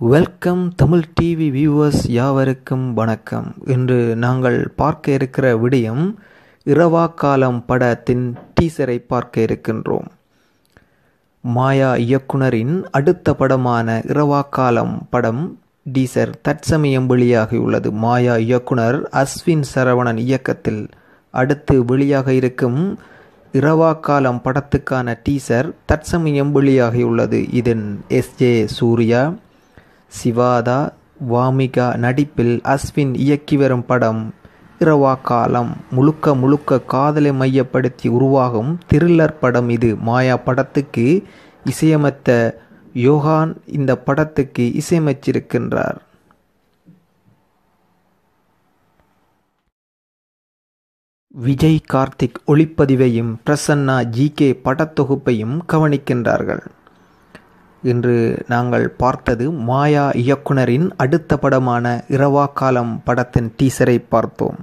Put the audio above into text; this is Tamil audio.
வெல்கம் தமிழ் டிவி வியூவர்ஸ் யாவருக்கும் வணக்கம். இன்று நாங்கள் பார்க்க இருக்கிற விடயம் இரவாக்காலம் படத்தின் டீசரை பார்க்க இருக்கின்றோம். மாயா இயக்குனரின் அடுத்த படமான இரவாக்காலம் படம் டீசர் தற்சமயம் வெளியாகியுள்ளது. மாயா இயக்குனர் அஸ்வின் சரவணன் இயக்கத்தில் அடுத்து வெளியாக இருக்கும் இரவாக்காலம் படத்துக்கான டீசர் தற்சமயம் வெளியாகியுள்ளது. இதன் எஸ் ஜே சூர்யா சிவாதா வாமிகா நடிப்பில் அஸ்வின் இயக்கி வரும் படம். இரவா காலம் முழுக்க முழுக்க காதலை மையப்படுத்தி உருவாகும் த்ரில்லர் படம் இது. மாயா படத்துக்கு இசையமைத்த யோகான் இந்த படத்துக்கு இசையமைச்சிருக்கின்றார். விஜய் கார்த்திக் ஒளிப்பதிவையும் பிரசன்னா ஜி கே படத்தொகுப்பையும் கவனிக்கின்றார்கள். இன்று நாங்கள் பார்த்தது மாயா இயக்குனரின் அடுத்த படமான இரவாக்காலம் படத்தின் டீசரை பார்த்தோம்